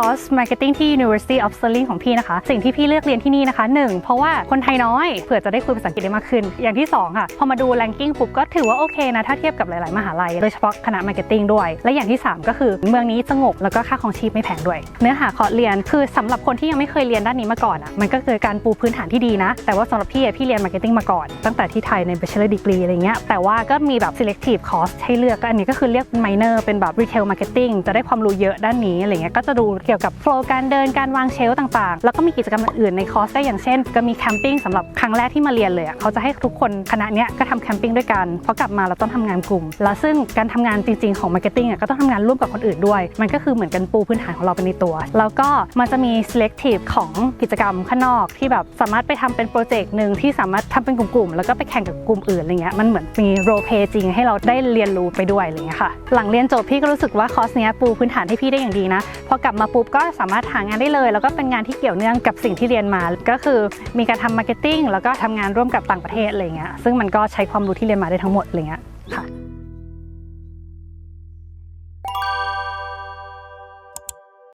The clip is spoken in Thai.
คอร์ส Marketing ที่ University of Stirling ของพี่นะคะ สิ่งที่พี่เลือกเรียนที่นี่นะคะ 1 เพราะว่าคนไทยน้อยเผื่อจะได้คุยภาษาอังกฤษได้มากขึ้น อย่างที่ 2 ค่ะ พอมาดู ranking ปุ๊บก็ถือว่าโอเคนะ ถ้าเทียบกับหลาย ๆ มหาลัย โดยเฉพาะคณะ Marketing ด้วย และอย่างที่ 3 ก็คือเมืองนี้สงบแล้วก็ค่าของชีพไม่แพงด้วย เนื้อหาคอร์สเรียนคือสำหรับคนที่ยังไม่เคยเรียนด้านนี้มาก่อนอะมันก็คือการปูพื้นฐานที่ดีนะ แต่ว่าสำหรับพี่พี่เรียน Marketing มาก่อน ตั้งแต่ที่ไทยใน Bachelor Degree อะไรเงี้ยแต่ว่าก็มีแบบ selective course ให้เลือกก็อันนี้ก็คือเรียกเป็น minor เป็นแบบ retail marketing จะได้ความรู้เยอะด้านนี้อะไรเงี้ยก็จะดูเกี่ยวกับ flow การเดินการวางเชล์ต่างๆ แล้วก็มีกิจกรรมอื่นๆในคอร์สก็อย่างเช่น ก็มีแคมปิ้งสำหรับครั้งแรกที่มาเรียนเลยเขาจะให้ทุกคนคณะเนี้ยก็ทำแคมปิ้งด้วยกันเพราะกลับมาเราต้องทำงานกลุ่ม แล้วซึ่งการทำงานจริงๆของ marketing อะก็ต้องทำงานร่วมกับคนอื่นด้วย มันก็คือเหมือนกันปูพื้นฐานของเราไปในตัว แล้วก็มันจะมี selective ของกิจกรรมข้างนอกที่แบบสามารถไปทำเป็นโปรเจกต์หนึ่งที่สามารถทำเป็นกลุ่มๆแล้วก็ไปแข่งกับกลุ่มอื่นอะไรเงี้ยมันเหมือนมี role play จริงให้เราได้เรียนรู้ไปด้วยอะไรเงี้ยค่ะ หลังเรียนจบพี่ก็รู้สึกว่าคอร์สเนี้ยปูพื้นฐานให้พี่ได้อย่างดีนะพอกลับมาปุ๊บก็สามารถหางานได้เลย แล้วก็เป็นงานที่เกี่ยวเนื่องกับสิ่งที่เรียนมา ก็คือมีการทำมาร์เก็ตติ้งแล้วก็ทำงานร่วมกับต่างประเทศอะไรเงี้ยซึ่งมันก็ใช้ความรู้ที่เรียนมาได้ทั้งหมดอะไรเงี้ยค่ะ